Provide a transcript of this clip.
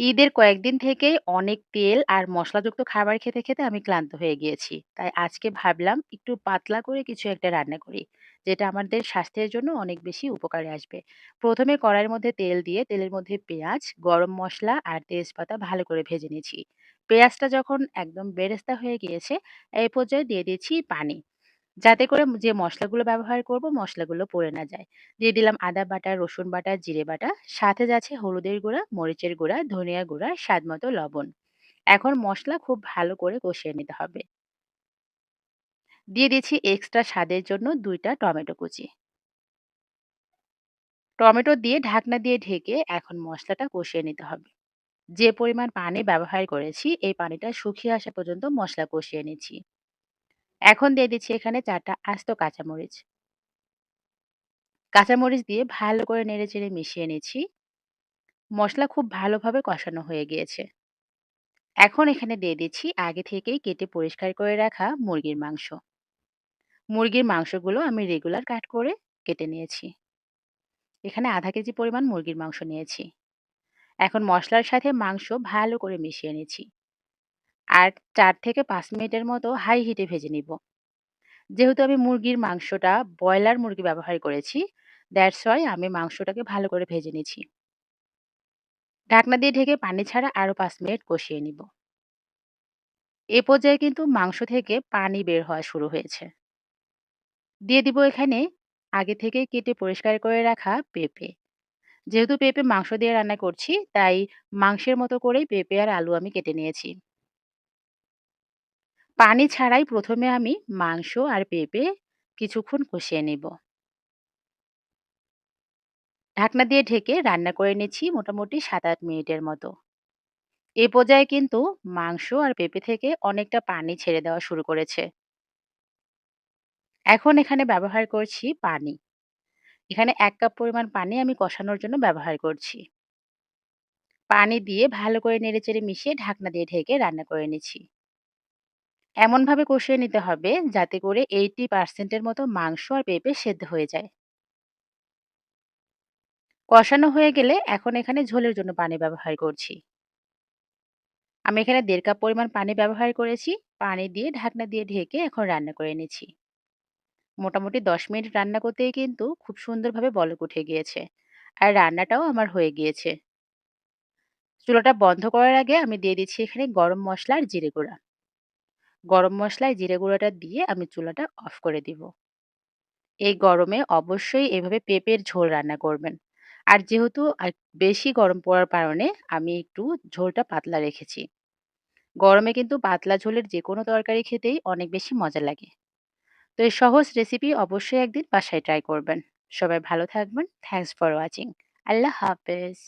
ঈদের কয়েকদিন থেকেই অনেক তেল আর মশলাযুক্ত খাবার খেতে, খেতে আমি ক্লান্ত হয়ে গিয়েছি। তাই আজকে ভাবলাম একটু পাতলা করে কিছু একটা রান্না করি। যেটা আমাদের স্বাস্থ্যের জন্য অনেক বেশি উপকারে আসবে। ১ম এ কড়াইয়ের মধ্যে তেল দিয়ে তেলের মধ্যে পেঁয়াজ, গরম মশলা আর তেজপাতা ভালো করে ভেজে নিয়েছি। পেঁয়াজটা যখন একদম বেরেস্তা হয়ে গিয়েছে, এই পর্যায়ে দিয়ে দিয়েছি পানি। যাতে করে যে মশলাগুলো ব্যবহার করব, মশলাগুলো পড়ে না যায়। দিয়ে দিলাম আদা বাটা, রসুন বাটা, জিরে বাটা। সাথে যাচ্ছে হলুদের গুঁড়া, মরিচের গুঁড়া, ধনিয়া গুঁড়া, স্বাদমতো লবণ। এখন মশলা খুব ভালো করে কষিয়ে নিতে হবে। দিয়ে দিচ্ছি এক্সট্রা স্বাদের জন্য দুইটা টমেটো কুচি। টমেটো দিয়ে ঢাকনা দিয়ে ঢেকে এখন মশলাটা কষিয়ে নিতে হবে। যে পরিমাণ পানি ব্যবহার করেছি, এই পানিটা শুকিয়ে আসা পর্যন্ত মশলা কষিয়ে নিচ্ছি। এখন দিয়ে দিচ্ছি এখানে ৪ টা আস্ত কাঁচামরিচ। কাঁচামরিচ দিয়ে ভালো করে নেড়ে চেড়ে মিশিয়ে নিচ্ছি। মশলা খুব ভালোভাবে কষানো হয়ে গিয়েছে। এখন এখানে দিয়ে দিচ্ছি আগে থেকেই কেটে পরিষ্কার করে রাখা মুরগির মাংস। মুরগির মাংসগুলো আমি রেগুলার কাট করে কেটে নিয়েছি। এখানে আধা কেজি পরিমাণ মুরগির মাংস নিয়েছি। এখন মশলার সাথে মাংস ভালো করে মিশিয়ে নিচ্ছি। আর ৪ থেকে ৫ মিনিটের মতো হাই হিটে ভেজে নিব। যেহেতু আমি মুরগির মাংসটা ব্রয়লার মুরগি ব্যবহার করেছি, দ্যাটস ওয়াই আমি মাংসটাকে ভালো করে ভেজে নিচ্ছি। ঢাকনা দিয়ে ঢেকে পানি ছাড়া আরও পাঁচ মিনিট কষিয়ে নিব। এ পর্যায়ে কিন্তু মাংস থেকে পানি বের হওয়া শুরু হয়েছে। দিয়ে দিব এখানে আগে থেকে কেটে পরিষ্কার করে রাখা পেঁপে। যেহেতু পেঁপে মাংস দিয়ে রান্না করছি, তাই মাংসের মতো করেই পেঁপে আর আলু আমি কেটে নিয়েছি। পানি ছাড়াই প্রথমে আমি মাংস আর পেঁপে কিছুক্ষণ কষিয়ে নিব। ঢাকনা দিয়ে ঢেকে রান্না করে নিচ্ছি মোটামুটি ৭-৮ মিনিটের মতো। এ পর্যায়ে কিন্তু মাংস আর পেঁপে থেকে অনেকটা পানি ছেড়ে দেওয়া শুরু করেছে। এখন এখানে ব্যবহার করছি পানি। এখানে এক কাপ পরিমাণ পানি আমি কষানোর জন্য ব্যবহার করছি। পানি দিয়ে ভালো করে নেড়েচেড়ে মিশিয়ে ঢাকনা দিয়ে ঢেকে রান্না করে নিচ্ছি। এমনভাবে কষিয়ে নিতে হবে যাতে করে 80% এর মতো মাংস আর পেঁপে সেদ্ধ হয়ে যায়। কষানো হয়ে গেলে এখন এখানে ঝোলের জন্য পানি ব্যবহার করছি। আমি এখানে ১.৫ কাপ পরিমাণ পানি ব্যবহার করেছি। পানি দিয়ে ঢাকনা দিয়ে ঢেকে এখন রান্না করে নিচ্ছি। মোটামুটি ১০ মিনিট রান্না করতেই কিন্তু খুব সুন্দরভাবে বলক উঠে গিয়েছে। আর রান্নাটাও আমার হয়ে গিয়েছে। চুলাটা বন্ধ করার আগে আমি দিয়ে দিচ্ছি এখানে গরম মশলা আর জিরে গুঁড়া। গরম মশলায় জিরে গুঁড়োটা দিয়ে আমি চুলাটা অফ করে দিব। এই গরমে অবশ্যই এভাবে পেঁপের ঝোল রান্না করবেন। আর যেহেতু বেশি গরম পড়ার কারণে আমি একটু ঝোলটা পাতলা রেখেছি। গরমে কিন্তু পাতলা ঝোলের যে কোনো তরকারি খেতেই অনেক বেশি মজা লাগে। তো এই সহজ রেসিপি অবশ্যই একদিন বাসায় ট্রাই করবেন। সবাই ভালো থাকবেন। Thanks for watching. আল্লাহ হাফেজ।